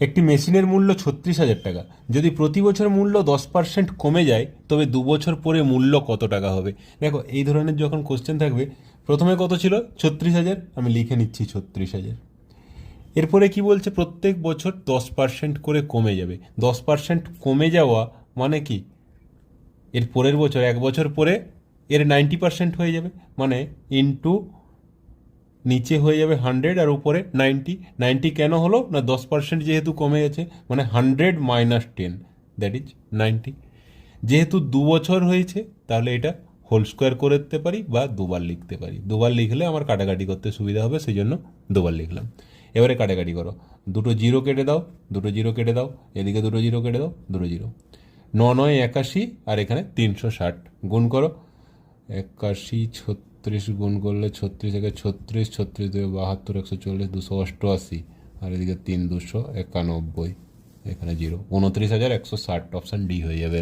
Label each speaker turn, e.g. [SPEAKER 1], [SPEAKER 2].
[SPEAKER 1] একটি মেশিনের মূল্য ছত্রিশ হাজার টাকা। যদি প্রতি বছর মূল্য দশ পার্সেন্ট কমে যায়, তবে দু বছর পরে মূল্য কত টাকা হবে? দেখো, এই ধরনের যখন কোশ্চেন থাকবে, প্রথমে কত ছিল? ছত্রিশ হাজার। আমি লিখে নিচ্ছি ছত্রিশ হাজার। এরপরে কি বলছে? প্রত্যেক বছর দশ পার্সেন্ট করে কমে যাবে। দশ পার্সেন্ট কমে যাওয়া মানে কি? এর পরের বছর, এক বছর পরে এর নাইনটি পার্সেন্ট হয়ে যাবে। মানে ইনটু নিচে হয়ে যাবে হান্ড্রেড আর উপরে নাইনটি নাইনটি কেন হলো? না দশ পার্সেন্ট যেহেতু কমে গেছে মানে hundred minus ten that is ninety যেহেতু দু বছর হয়েছে, তাহলে এটা হোল স্কোয়ার করে দিতে পারি বা দুবার লিখতে পারি। দুবার লিখলে আমার কাটাকাটি করতে সুবিধা হবে সেই জন্য দুবার লিখলাম। এবারে কাটাকাটি করো। দুটো জিরো কেটে দাও, দুটো জিরো কেটে দাও, এদিকে দুটো জিরো কেটে দাও, দুটো জিরো ন নয় একাশি আর এখানে তিনশো ষাট। গুণ করো একাশি, ছত্রিশ গুণ করলে ছত্রিশ একে ছত্রিশ ছত্রিশ দুই বাহাত্তর, একশো চল্লিশ, দুশো অষ্টআশি। আর এদিকে তিন, দুশো একানব্বই, এখানে জিরো। উনত্রিশ হাজার একশো ষাট, অপশান ডি হয়ে যাবে।